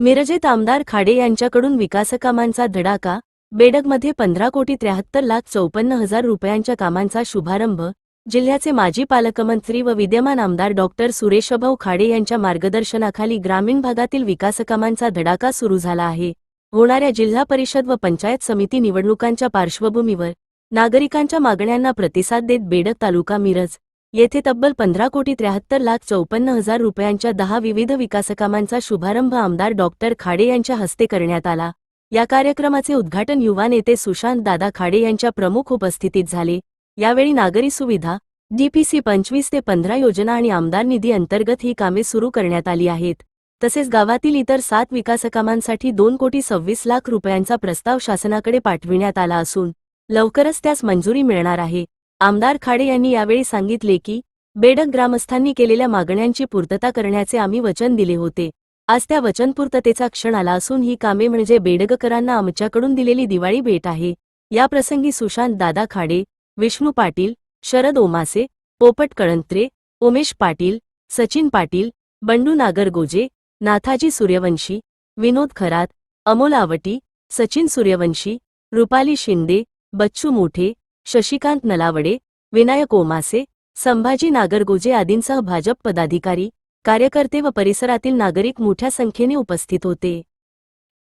मिरजेत आमदार खाडे यांच्याकडून विकासकामांचा धडाका बेडगमध्ये पंधरा कोटी त्र्याहत्तर लाख चौपन्न हजार रुपयांच्या कामांचा शुभारंभ जिल्ह्याचे माजी पालकमंत्री व विद्यमान आमदार डॉक्टर सुरेशभाऊ खाडे यांच्या मार्गदर्शनाखाली ग्रामीण भागातील विकासकामांचा धडाका सुरू झाला आहे. होणाऱ्या जिल्हा परिषद व पंचायत समिती निवडणुकांच्या पार्श्वभूमीवर नागरिकांच्या मागण्यांना प्रतिसाद देत बेडग तालुका मिरज येथे तब्बल पंधरा कोटी त्र्याहत्तर लाख चौपन्न हजार रुपयांच्या दहा विविध विकासकामांचा शुभारंभ आमदार डॉक्टर खाडे यांच्या हस्ते करण्यात आला. या कार्यक्रमाचे उद्घाटन युवा नेते सुशांत दादा खाडे यांच्या प्रमुख उपस्थितीत झाले. यावेळी नागरी सुविधा डीपीसी पंचवीस ते पंधरा योजना आणि आमदार निधी अंतर्गत ही कामे सुरू करण्यात आली आहेत. तसेच गावातील इतर सात विकासकामांसाठी दोन कोटी सव्वीस लाख रुपयांचा प्रस्ताव शासनाकडे पाठविण्यात आला असून लवकरच त्यास मंजुरी मिळणार आहे. आमदार खाडे यांनी यावेळी सांगितले की बेडक ग्रामस्थांनी केलेल्या मागण्यांची पूर्तता करण्याचे आम्ही वचन दिले होते. आज त्या वचनपूर्ततेचा क्षण आला असून ही कामे म्हणजे बेडगकरांना आमच्याकडून दिलेली दिवाळी भेट आहे. याप्रसंगी सुशांत दादा खाडे विष्णू पाटील शरद ओमासे पोपट कळंत्रे उमेश पाटील सचिन पाटील बंडू नागरगोजे नाथाजी सूर्यवंशी विनोद खरात अमोल आवटी सचिन सूर्यवंशी रुपाली शिंदे बच्चू मोठे शशिकांत नलावडे विनायक ओमासे संभाजी नागरगोजे आदींसह भाजप पदाधिकारी कार्यकर्ते व परिसरातील नागरिक मोठ्या संख्येने उपस्थित होते.